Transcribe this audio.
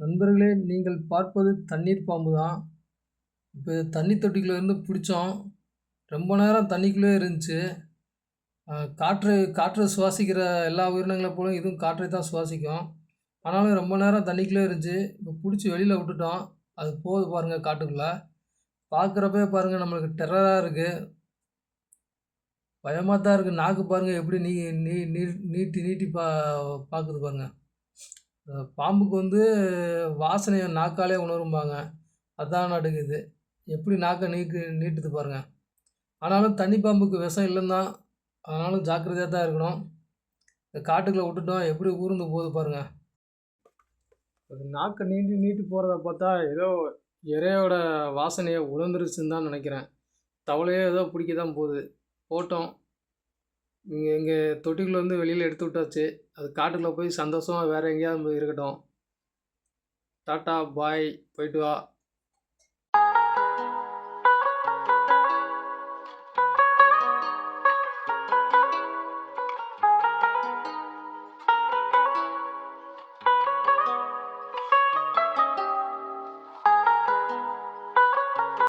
நண்பர்களே நீங்கள் பார்ப்பது தண்ணீர் பாம்பு தான் இப்போ இது தண்ணி தொட்டிக்குள்ளேருந்து பிடிச்சோம். ரொம்ப நேரம் தண்ணிக்குள்ளே இருந்துச்சு. காற்று காற்று சுவாசிக்கிற எல்லா உயிரினங்களை போலும் இதுவும் காற்றை தான் சுவாசிக்கும். ஆனாலும் ரொம்ப நேரம் தண்ணிக்குள்ளே இருந்துச்சு. இப்போ பிடிச்சி வெளியில் விட்டுட்டோம். அது போகுது பாருங்கள் காட்டுக்குள்ளே. பார்க்குறப்பே பாருங்கள் நம்மளுக்கு டெரராக இருக்குது பயமாக தான் இருக்குது நாக்கு பாருங்கள் எப்படி நீ நீ நீட்டி நீட்டி பா பார்க்குது பாருங்கள் பாம்புக்கு வந்து வாசனையை நாக்காலே உணரும்பாங்க. அதான் நடக்குது. எப்படி நாக்கை நீக்கு நீட்டுது பாருங்க. ஆனாலும் தண்ணி பாம்புக்கு விஷம் இல்லைன்னு தான் ஆனாலும் ஜாக்கிரதையாக தான் இருக்கணும். இந்த காட்டுக்குள்ளே விட்டுட்டோம் எப்படி ஊர்ந்து போகுது பாருங்க. அது நாக்கை நீட்டி நீட்டி போகிறத பார்த்தா ஏதோ இறையோட வாசனையை உணர்ந்துருச்சுன்னு தான் நினைக்கிறேன். தவளையோ ஏதோ பிடிக்க தான் போகுது. போட்டோம். இங்கே எங்கள் தொட்டிகள் வந்து வெளியில் எடுத்து விட்டாச்சு. அது காட்டுக்குள்ளே போய் சந்தோஷமாக வேறு எங்கேயாவது இருக்கட்டும். டாட்டா பாய் போயிட்டு வா.